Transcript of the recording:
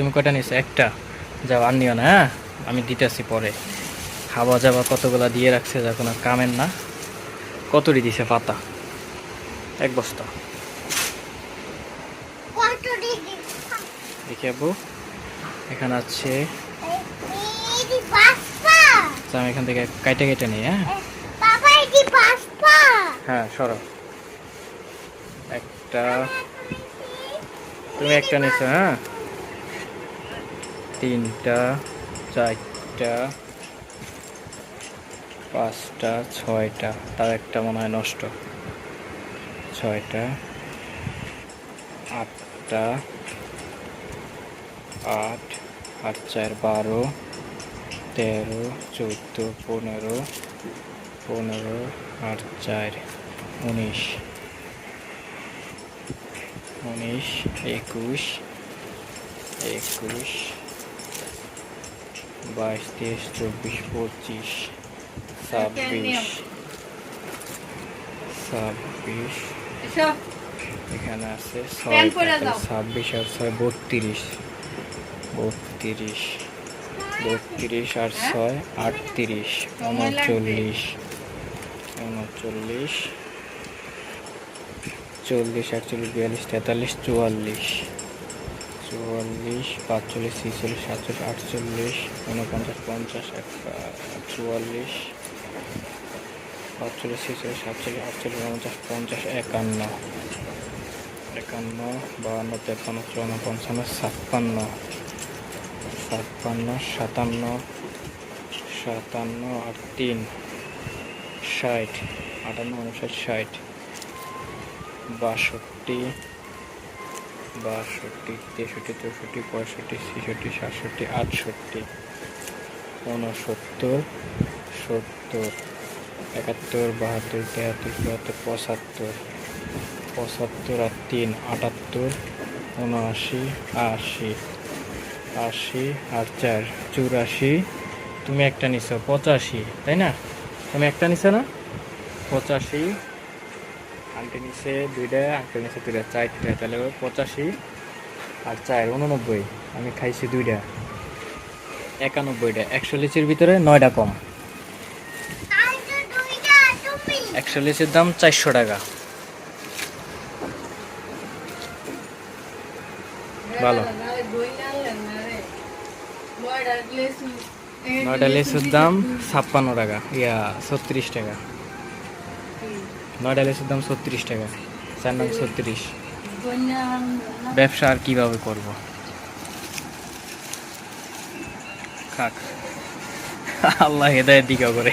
তুমি কয়টা নিছো? একটা। যাও আর নিও না হ্যাঁ? আমি দিতেছি পরে। খাওয়া যাওয়া কতগুলা দিয়ে রাখছে যা কোনো কামের না। কতটি দিছে পাতা? এক বস্তা। দেখি আব্বু। এখানে আছে আচ্ছা, আমি এখান থেকে কাইটে কেটে নিই হ্যাঁ? হ্যাঁ সরো। একটা। তুমি একটা নিছো হ্যাঁ? তিনটা, চারটা, পাঁচটা, ছয়টা। তার একটা মনে হয় নষ্ট। ছয়টা, আটটা, আট আট, চার, বারো, তেরো, চোদ্দ, পনেরো পনেরো, আট, চার, উনিশ। উনিশ, একুশ একুশ বাইশ তেইশ চব্বিশ পঁচিশ ছাব্বিশ ছাব্বিশ। এখানে আছে ছয়। ছাব্বিশ আর ছয় বত্রিশ। বত্রিশ বত্রিশ আর ছয় আটত্রিশ। উনচল্লিশ উনচল্লিশ চল্লিশ একচল্লিশ বিয়াল্লিশ তেতাল্লিশ চুয়াল্লিশ। চুয়াল্লিশ, পাঁচচল্লিশ, ছিচল্লিশ, সাতচল্লিশ, আটচল্লিশ উনপঞ্চাশ পঞ্চাশ এক চুয়াল্লিশ পাঁচচল্লিশ, ছেচল্লিশ, সাতচল্লিশ, আটচল্লিশ, উনপঞ্চাশ, পঞ্চাশ, একান্ন। একান্ন, বাহান্ন তেপান্ন চুয়ান্ন, পঞ্চান্ন, ছাপ্পান্ন। ছাপ্পান্ন, সাতান্ন সাতান্ন আর তিন ষাট, আটান্ন, উনষাট, ষাট। বাষট্টি বাষট্টি, তেষট্টি, চৌষট্টি, পঁয়ষট্টি, ছেষট্টি, সাতষট্টি, আটষট্টি ঊনসত্তর সত্তর, একাত্তর, বাহাত্তর, তেহাত্তর, চুয়াত্তর, পঁচাত্তর পঁচাত্তর আর তিন, আটাত্তর, উনআশি, আশি আশি আর চার, চুরাশি। তুমি একটা নিছো, পঁচাশি, তাই না? তুমি একটা নিছো না? পঁচাশি। আন্টি নিচে দুইটা আঙ্কেল নিচে দুইটা চারটা তাহলে পঁচাশি আর চার, উননব্বই। আমি খাইছি দুইটা। একানব্বইটা। একশো লিচির ভিতরে নয়টা কম। একশো লিচির দাম চারশো টাকা। ভালো। নয়টা লিচুর দাম ছাপ্পান্ন টাকা। ইয়া, ছত্রিশ টাকা। নয়টা লেসের দাম ছত্রিশ টাকা, চার নাম ছত্রিশ। ব্যবসা আর কীভাবে করব? খাক। আল্লাহ হেদায়ের দিকা করে।